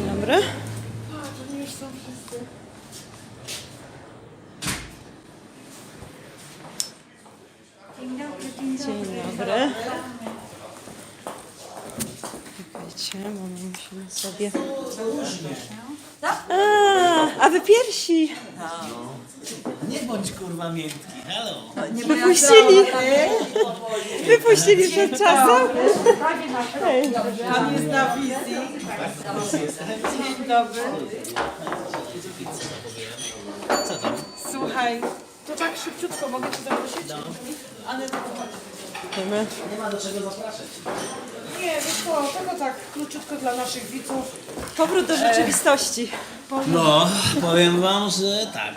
Dzień dobry. Dzień dobry. Czekajcie, bo my musimy sobie... A, a wy pierwsi Nie bądź kurwa miękki, halo. wypuścili. Wypuścili przed czasem. Pan jest na wizji. Dzień dobry. Co tam? Słuchaj, to tak szybciutko mogę Cię zaprosić? Ale to Wiemy. Nie ma do czego zapraszać. nie, wiesz co, tylko tak króciutko dla naszych widzów. Powrót do rzeczywistości. No, powiem wam, że tak.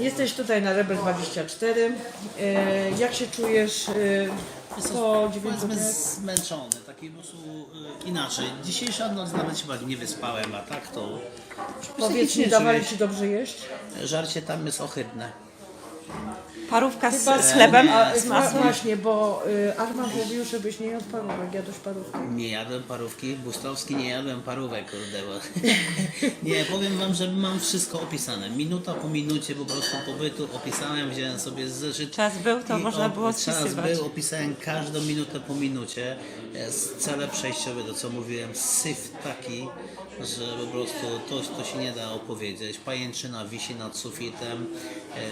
Jesteś tutaj na Rebel 24. E, jak się czujesz e, po 9 Powiedzmy zmęczony, taki po prostu y, inaczej. Dzisiejsza noc nawet się bardziej nie wyspałem, a tak to... Powiedz mi, dawali Ci dobrze jeść? Żarcie tam jest ohydne. Parówka z, z chlebem, A, z masłem. Właśnie, bo y, Arman mówił, żebyś nie jadł parówek, jadłeś parówki. Nie jadłem parówki, Bustowski nie jadłem parówek, kurde, bo... nie, powiem wam, że mam wszystko opisane. Minuta po minucie po prostu pobytu opisałem, wziąłem sobie zeszyt. Czas był, to i można było Czas spisywać. był, opisałem każdą minutę po minucie. Jest cele przejściowe, to co mówiłem, syf taki, że po prostu to, to się nie da opowiedzieć. Pajęczyna wisi nad sufitem,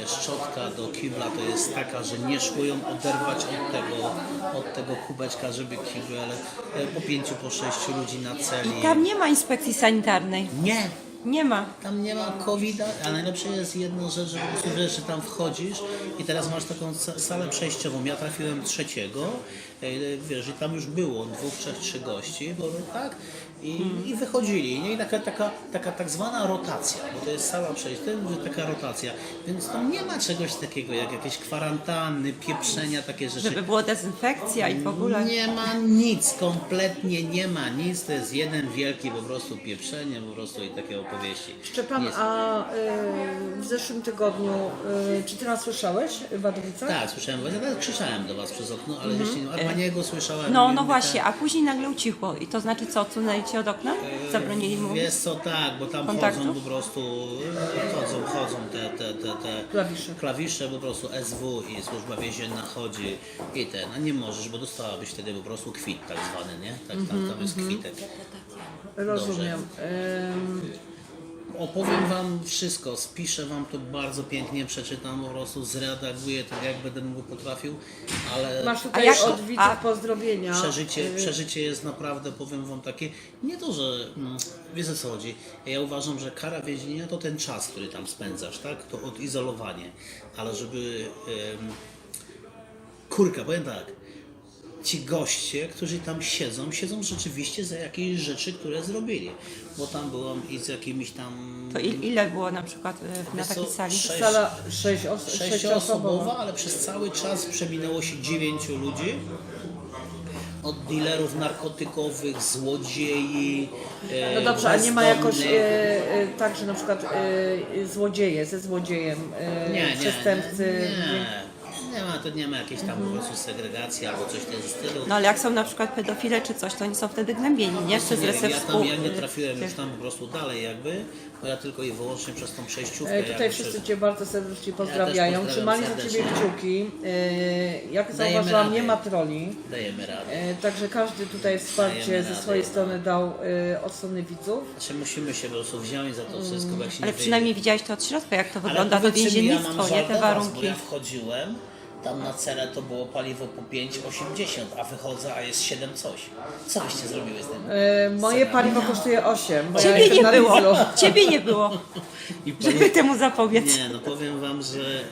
e, szczotka do kibla to jest taka, że nie szło oderwać od tego, od tego kubeczka, żeby kibel e, po pięciu, po sześciu ludzi na celi. Tam nie ma inspekcji sanitarnej. Nie, Nie ma. tam nie ma covid a najlepsze jest jedna rzecz, że po prostu wiesz, że tam wchodzisz i teraz masz taką sa- salę przejściową. Ja trafiłem trzeciego, e, wiesz, i tam już było dwóch, trzech, trzy gości, bo tak, i, i wychodzili. Nie? I taka, taka, taka tak zwana rotacja, bo to jest sala przejściowa, taka rotacja. Więc tam nie ma czegoś takiego jak jakieś kwarantanny, pieprzenia, takie rzeczy. Żeby było dezynfekcja i w ogóle. Nie ma nic, kompletnie nie ma nic. To jest jeden wielki po prostu pieprzenie, po prostu i takie opowieści. Szczepan, Jest- a y, w zeszłym tygodniu, y, czy Ty nas słyszałeś w Wadowicach? Tak, słyszałem was. Ja nawet krzyczałem do was przez okno, ale jeszcze nie, a paniego słyszałem. No, nie no mówię, właśnie, tak. a później nagle ucichło. I to znaczy co, odsunęli cię od okna? Zabronili mu? Wiesz co, tak, bo tam Kontaktów? chodzą po prostu, chodzą, chodzą te, te, te, te Klawisze. klawisze po prostu SW i służba więzienna chodzi i ten, a nie możesz, bo dostałabyś wtedy po prostu kwit tak zwany, nie? Tak, tam, tam jest kwitek. Rozumiem. Ym, Opowiem wam wszystko, spiszę wam to bardzo pięknie, przeczytam po prostu, zredaguję tak jak będę mógł potrafił, ale masz tutaj jak- od widzów a- pozdrowienia. przeżycie, Y, przeżycie jest naprawdę, powiem wam takie, nie to, że mm, wiesz o co chodzi, ja uważam, że kara więzienia to ten czas, który tam spędzasz, tak, to odizolowanie, ale żeby, em, kurka, powiem tak, ci goście, którzy tam siedzą, siedzą rzeczywiście za jakieś rzeczy, które zrobili, bo tam byłam i z jakimiś tam... To il, ile było na przykład y, na Wiesz co, takiej sali? sześć- Sala sześć os- sześcioosobowa, sześcioosobowa. ale przez cały czas przeminęło się dziewięciu ludzi. Od dealerów narkotykowych, złodziei. e, No dobrze, a nie ma jakoś bezdomnych. e, e, tak, że na przykład e, złodzieje ze złodziejem, e, nie, nie, przestępcy. Nie, nie ma, to nie ma jakiejś tam po prostu segregacji albo coś w tym stylu. No ale jak są na przykład pedofile czy coś, to oni są wtedy gnębieni, nie? Przez Nie wiem, ja tam ja nie trafiłem już tam po prostu dalej jakby, bo ja tylko i wyłącznie przez tą przejściówkę. E, jakby Tutaj przez- wszyscy Cię bardzo serdecznie pozdrawiają. pozdrawiam Trzymali za Ciebie serdecznie. kciuki. E, Jak Dajemy zauważyłam, radę. nie ma troli. Dajemy radę. E, Także każdy tutaj wsparcie Dajemy ze radę. swojej strony dał e, od strony widzów. Znaczy musimy się po prostu wziąć za to wszystko, bo jak się Ale nie przynajmniej widziałeś to od środka, jak to wygląda, to powiedzcie mi, mam więziennictwo, żal nie? Te do was, Bo warunki. ja wchodziłem, tam na cenę to było paliwo po 5,80, a wychodzę, a jest 7 coś. Co byście zrobiły z tym? E, Moje paliwo kosztuje 8, bo ja Ciebie jestem nie na było, ciebie nie było, I żeby temu zapobiec. Nie, no powiem wam, że e,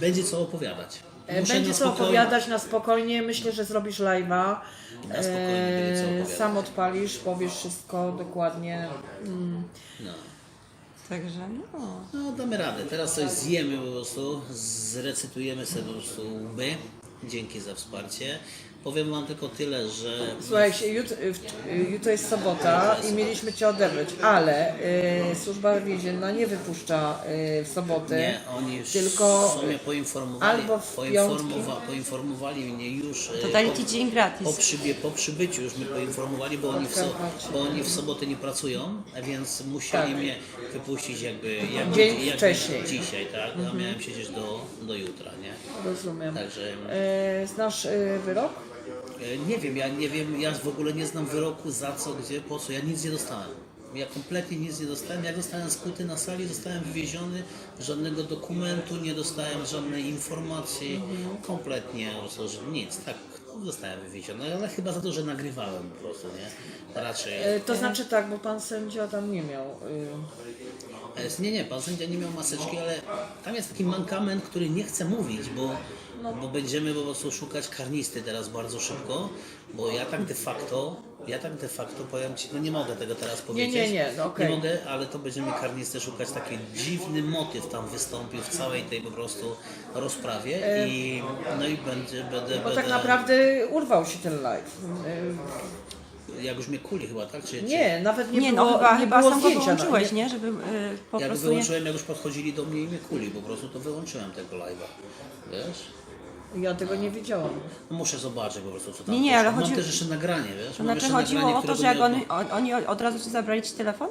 będzie co opowiadać. E, Muszę Będzie na co spokojnie- opowiadać na spokojnie. Myślę, że zrobisz live'a. Na spokojnie będzie co E, opowiadać. Sam odpalisz, powiesz wszystko dokładnie. Mm. No. Także no. no, damy radę. Teraz coś zjemy po prostu, zrecytujemy sobie po prostu łby. Dzięki za wsparcie. Powiem Wam tylko tyle, że Słuchajcie, jutro jest sobota i mieliśmy Cię odebrać, ale y, służba więzienna nie wypuszcza y, w sobotę, nie, oni tylko w sumie poinformowali, albo w poinformowa, poinformowali mnie już e, To dali po- ci dzień gratis. Po, przybie, po przybyciu już mnie poinformowali, bo oni, w so, bo oni w sobotę nie pracują, a więc musieli mnie wypuścić jakby, jakby, Tak. Dzień jakby wcześniej. Mhm. dzisiaj, tak? A miałem siedzieć do, do jutra, nie? rozumiem. Także Y, znasz y, wyrok? E, nie wiem, ja nie wiem, ja w ogóle nie znam wyroku za co, gdzie, po co, ja nic nie dostałem. Ja kompletnie nic nie dostałem. Jak zostałem skuty na sali, zostałem wywieziony, żadnego dokumentu, nie dostałem żadnej informacji, Mhm. kompletnie nic, tak, zostałem wywieziony, ale chyba za to, że nagrywałem po prostu, nie? Raczej. Y, to znaczy tak, bo pan sędzia tam nie miał. Y, E, Nie, nie, pan sędzia nie miał maseczki, ale tam jest taki mankament, który nie chcę mówić, bo, No. bo będziemy po prostu szukać karnisty teraz bardzo szybko, bo ja tak de facto, ja tak de facto powiem Ci, no nie mogę tego teraz powiedzieć. nie, nie, no okej. Nie mogę, ale to będziemy karnisty szukać, taki dziwny motyw tam wystąpił w całej tej po prostu rozprawie i no i będzie, będę, E, bo będę tak naprawdę urwał się ten live. Już mnie kuli chyba, tak? Czy, czy, nie, nawet nie, Nie, było, no chyba, nie chyba było sam go zdjęcia. no, wyłączyłeś, nie- nie? Żeby y, po Jak prostu nie... wyłączyłem, jak już podchodzili do mnie i mnie kuli, po prostu to wyłączyłem tego live'a. Wiesz? Ja tego nie widziałam. No muszę zobaczyć po prostu co tam Nie, nie, poszło. ale Mam chodzi- też jeszcze nagranie, wiesz? To Mam znaczy jeszcze chodziło nagranie, o to, którego że jak nie on- oni od razu ci zabrali ci telefon?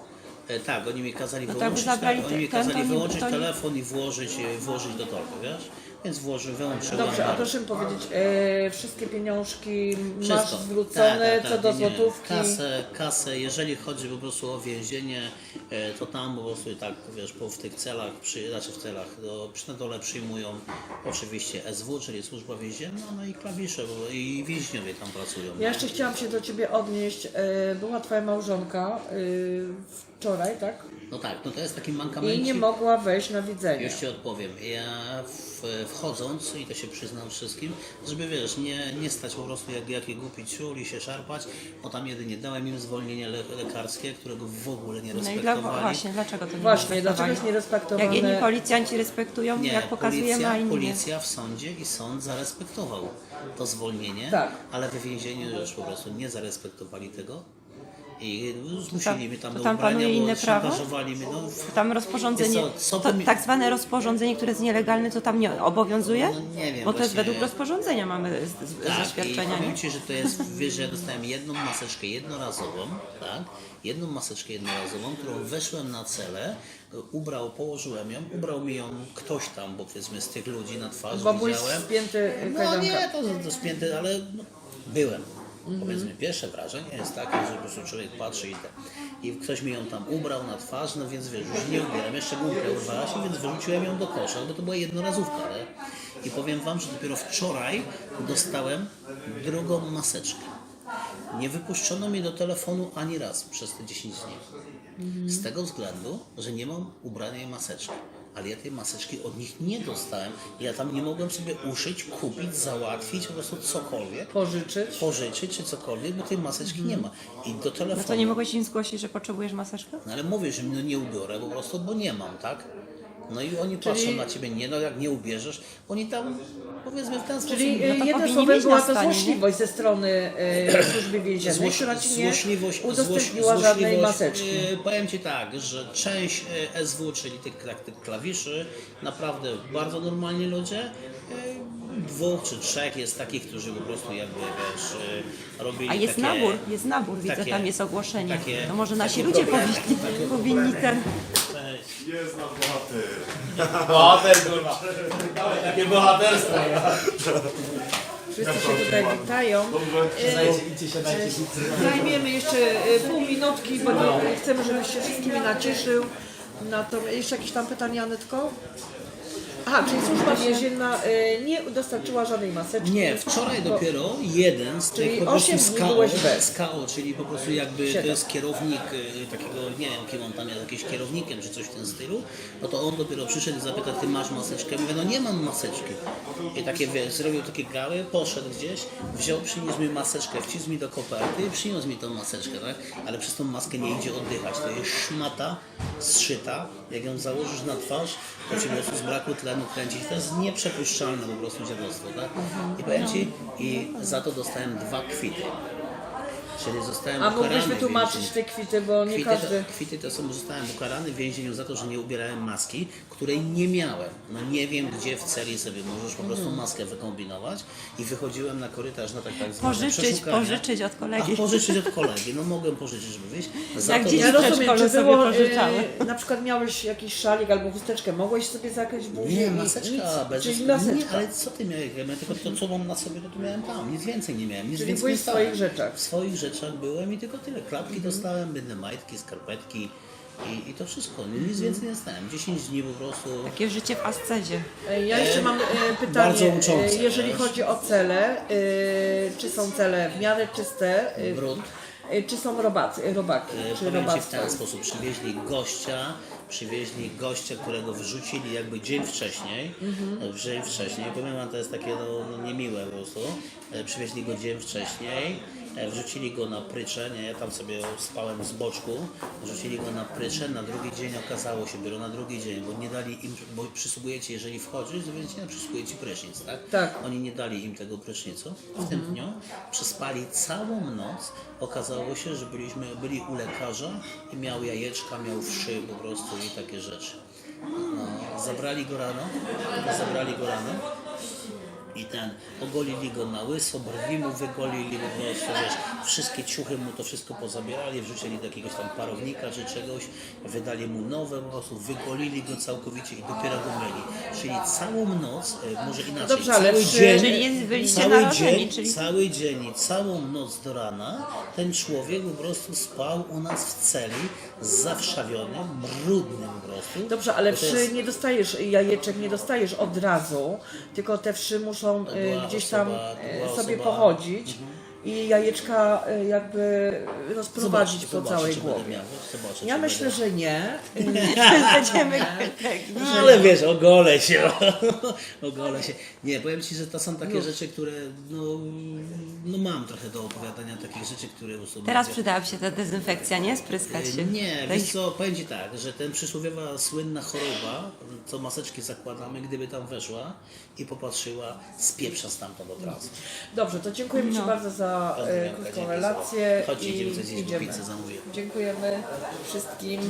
E, tak, oni mi kazali No wyłączyć, zabrali tak, oni mi ten, to kazali nie- wyłączyć to nie- telefon i włożyć, e, włożyć do torby, wiesz? Więc włożyłem, wyłączyłem. Dobrze, a tak. proszę mi powiedzieć, e, wszystkie pieniążki masz Wszystko. zwrócone Tak, tak, co tak, do nie, nie. złotówki? Kasę, kasę, jeżeli chodzi po prostu o więzienie, e, to tam po prostu tak, wiesz, po, w tych celach, przy, znaczy w celach, do, przy na dole przyjmują oczywiście SW, czyli służba więzienna, no i klawisze, bo i więźniowie tam pracują. Ja jeszcze chciałam się do Ciebie odnieść. E, była Twoja małżonka e, wczoraj, tak? No tak, no to jest taki I mankamencik. nie mogła wejść na widzenie. Już Ci odpowiem. Ja w, wchodząc, i to się przyznam wszystkim, żeby wiesz, nie, nie stać po prostu jak jaki głupi ciul i się szarpać, bo tam jedynie dałem im zwolnienie le, lekarskie, którego w ogóle nie No i dla, respektowali. właśnie, dlaczego to nie Właśnie, dlaczego respektowali? jest nierespektowane? Jak inni policjanci respektują, Nie, jak pokazujemy, policja, a inni nie. policja w sądzie i sąd zarespektował to zwolnienie, Tak. ale we więzieniu już po prostu nie zarespektowali tego. I zmusili mnie tam to do tam ubrania, panuje bo inne prawo? szantażowali mnie. No, Tam rozporządzenie, co, co to, pomi- tak zwane rozporządzenie, które jest nielegalne, to tam nie obowiązuje? No nie wiem, Bo to jest według rozporządzenia mamy z, z, Tak, zaświadczenia, nie? Ci, że to jest, wiesz, że ja dostałem jedną maseczkę jednorazową, tak? Jedną maseczkę jednorazową, którą weszłem na celę, ubrał, położyłem ją, ubrał mi ją ktoś tam, bo powiedzmy z tych ludzi na twarz Bo widziałem. spięty No kajdanka. nie, to, to spięty, ale no, byłem. Powiedzmy, pierwsze wrażenie jest takie, że po prostu człowiek patrzy i, te, i ktoś mi ją tam ubrał na twarz, no więc wiesz, już nie ubieram, jeszcze gumkę urwała się, więc wyrzuciłem ją do kosza, bo to była jednorazówka, nie? I powiem Wam, że dopiero wczoraj dostałem drugą maseczkę. Nie wypuszczono mnie do telefonu ani raz przez te 10 dni. Z tego względu, że nie mam ubranej maseczki. Ale ja tej maseczki od nich nie dostałem. Ja tam nie mogłem sobie uszyć, kupić, załatwić, po prostu cokolwiek, Pożyczyć. pożyczyć czy cokolwiek, bo tej maseczki nie ma. I do telefonu. No to nie mogłeś im zgłosić, że potrzebujesz maseczkę? No ale mówię, że no nie ubiorę po prostu, bo nie mam, tak? No i oni patrzą na ciebie, nie, no jak nie ubierzesz, oni tam powiedzmy w ten sposób. Czyli e, No to jednym słowem była to złośliwość ze strony e, służby więziennej, Złoś- która Ci nie złośliwość, udostępniła złoś- żadnej maseczki. e, powiem Ci tak, że część e, SW, czyli tych, tak, tych klawiszy, naprawdę bardzo normalni ludzie. e, Dwóch czy trzech jest takich, którzy po prostu jakby wiesz, e, robili A jest takie, nabór, jest nabór, widzę, takie- tam jest ogłoszenie. takie- to może nasi ludzie problemy. powinni, powinni ten... Jest nasz bohater. Bohater, kurwa. Takie bohaterstwo. Wszyscy się tutaj witają. Dajcie, idźcie się, dajcie Zajmiemy jeszcze e, pół minutki, bo nie, chcemy, żebyś się wszystkimi nacieszył. Na to, jeszcze jakieś tam pytania, Anetko? Aha, czyli służba więzienna e, nie dostarczyła żadnej maseczki. Nie, wczoraj Bo- dopiero jeden z Czyli tych po prostu osiem z dni KO, byłeś bez. z KO, czyli po prostu jakby to Siedem. jest kierownik y, takiego, nie wiem kim on tam jest, jakiś kierownikiem czy coś w ten stylu, no to on dopiero przyszedł i zapytał, ty masz maseczkę? Mówię, no nie mam maseczki. I takie, wiesz, zrobił takie gały, poszedł gdzieś, wziął, przyniósł mi maseczkę, wcisł mi do koperty i przyniósł mi tą maseczkę, tak? Ale przez tą maskę nie idzie oddychać, to jest szmata zszyta, jak ją założysz na twarz, to ci po z braku tlenu kręcić, to jest nieprzepuszczalne po prostu dziadostwo, tak? I powiem Ci, i za to dostałem dwa kwity. Czyli zostałem A mógłbyś ukarany w wytłumaczyć więzieniu. te kwity, bo nie Kwity każdy... to, kwity to są, zostałem ukarany w więzieniu za to, że nie ubierałem maski, której nie miałem. No nie wiem, gdzie w celi sobie możesz po prostu Mhm. maskę wykombinować i wychodziłem na korytarz na tak, tak zwane Pożyczyć, pożyczyć od kolegi. A pożyczyć od kolegi, no mogłem pożyczyć, żeby wyjść. Za Jak to dzieci Ja rozumiem, przedszkolu czy sobie było, pożyczały. e, na przykład miałeś jakiś szalik albo chusteczkę, mogłeś sobie zakryć buzię? Nie, i maseczka, nic, bez Czyli Nie, maseczka. ale co ty miałeś? Ja miałem tylko to, co mam na sobie, to, to miałem tam. Nic więcej nie miałem. Nic Czyli więcej byłeś nie w swoich rzeczach. W swoich rzeczach byłem i tylko tyle. Klapki dostałem, bydne majtki, skarpetki i, i to wszystko. Nic więcej nie dostałem. 10 dni po prostu. Takie życie w ascezie. E, Ja jeszcze mam e, Bardzo pytanie, uczące, e, jeżeli wiesz? chodzi o cele, e, czy są cele w miarę czyste, e, Brud. e, czy są robacy, robaki, E, czy Powiem Ci w ten sposób. Przywieźli gościa, przywieźli gościa, którego wrzucili jakby dzień wcześniej. Mhm. e, Dzień wcześniej. Powiem Wam, to jest takie no, no, niemiłe po prostu. E, Przywieźli go dzień wcześniej. E, Wrzucili go na prycze, nie, ja tam sobie spałem z boczku, wrzucili go na prycze, na drugi dzień okazało się, biorą na drugi dzień, bo nie dali im, bo przysługuje Ci, jeżeli wchodzisz, to no, przysługuje Ci prysznic, tak? Tak. Oni nie dali im tego prysznicu w tym dniu. Przespali całą noc. Okazało się, że byliśmy, byli u lekarza i miał jajeczka, miał wszy po prostu i takie rzeczy. No, zabrali go rano, zabrali go rano i ten, ogolili go na łyso, brwi mu wygolili po prostu, wiesz, wszystkie ciuchy mu to wszystko pozabierali, wrzucili do jakiegoś tam parownika czy czegoś, wydali mu nowe, po prostu wygolili go całkowicie i dopiero go myli. Czyli całą noc, e, może inaczej, Dobrze, ale cały dzień, Czyli jest- byliście cały dzień, czyli- cały dzień i całą noc do rana ten człowiek po prostu spał u nas w celi, zawszawiony, brudny po prostu. Dobrze, ale wszy jest- nie dostajesz, jajeczek nie dostajesz od razu, tylko te wszy muszą była gdzieś tam była sobie osoba- pochodzić i jajeczka e, jakby rozprowadzić po całej głowie. miał, zobaczę, Ja myślę, że nie. Będziemy No ale wiesz, ogolę się, ogolę się. Nie, powiem Ci, że to są takie rzeczy, które, no, no mam trochę do opowiadania takich rzeczy, które prostu Teraz przydałaby się ta dezynfekcja, nie? Spryskać się. Nie, wiesz co, powiem Ci tak, że ten przysłowiowa słynna choroba, co maseczki zakładamy, gdyby tam weszła i popatrzyła, spieprza stamtąd od razu. Dobrze, to dziękujemy Ci No. bardzo za e, krótką relację Chodźcie, i idziemy coś zjeść, bo idziemy. pizzę zamówię. Dziękujemy wszystkim.